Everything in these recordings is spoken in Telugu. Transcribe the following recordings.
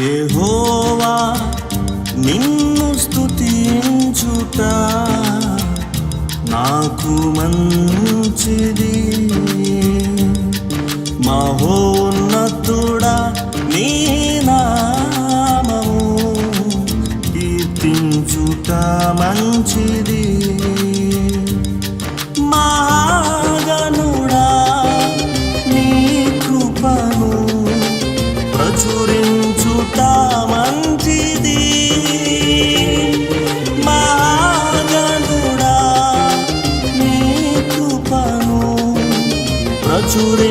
యెహోవా నిన్ను స్తుతించుట నాకు మంచిది. మహోన్నతుడా నీ నామము కీర్తించుట మంచిది. azzurri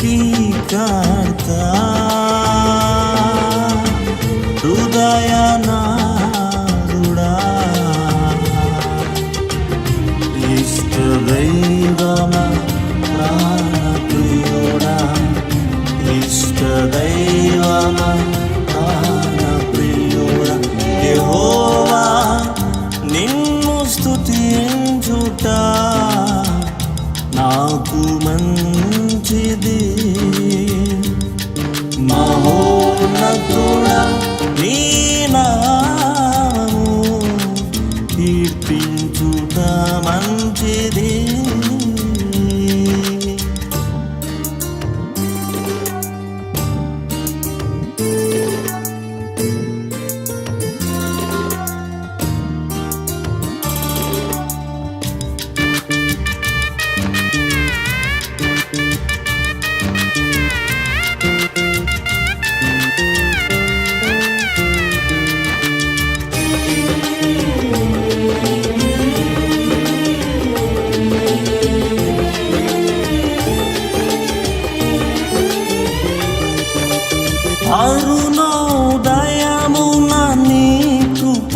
की करता हृदयाना இஷ்டதெய்வம பிராண பிரியோடா இஷ்டதெய்வ Marie.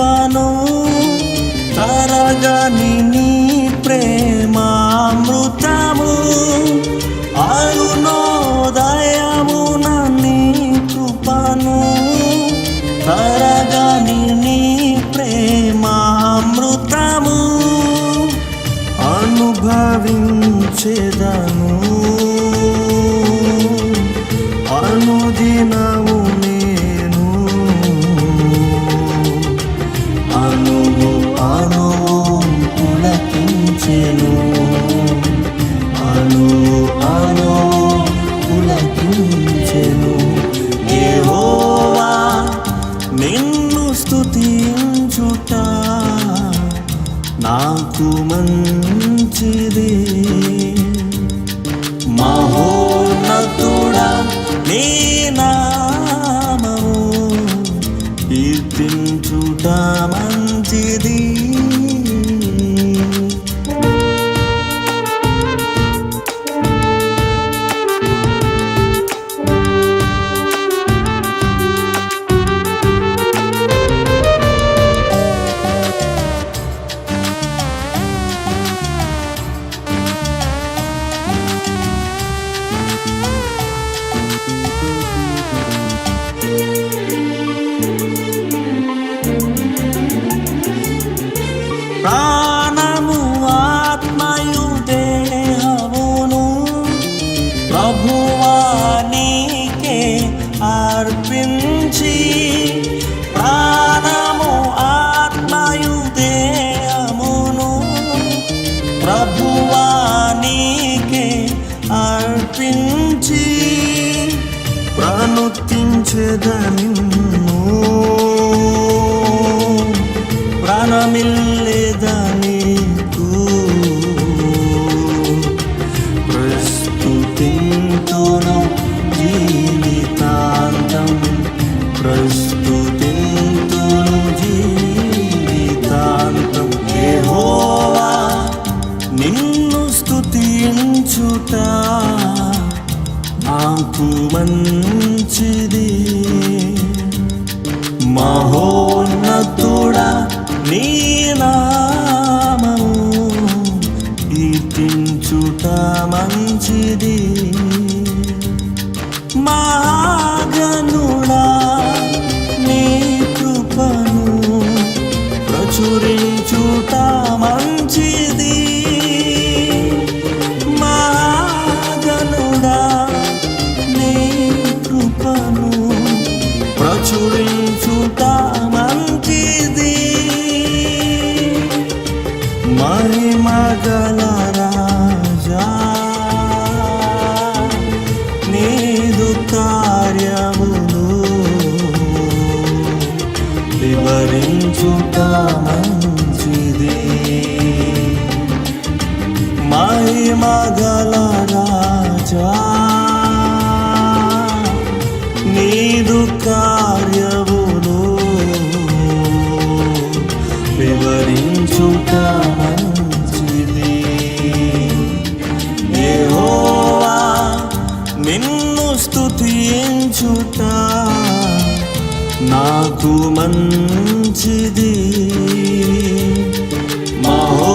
তুফানো నాకు మంచిది. మహోన్నతుడా నీ నామము కీర్తించుటామా అర్పించి ప్రాణుతించెదనిన్ను మాకు మంచిది. మహోన్నతుడా నీ నామము కీర్తించుట మంచిది. మా ప్రచురించుట మంచిది. మహిమగల రాజా నీదు కార్యములు వివరించుట మంచిది. మహిమగల మాకు మంచిది. మహో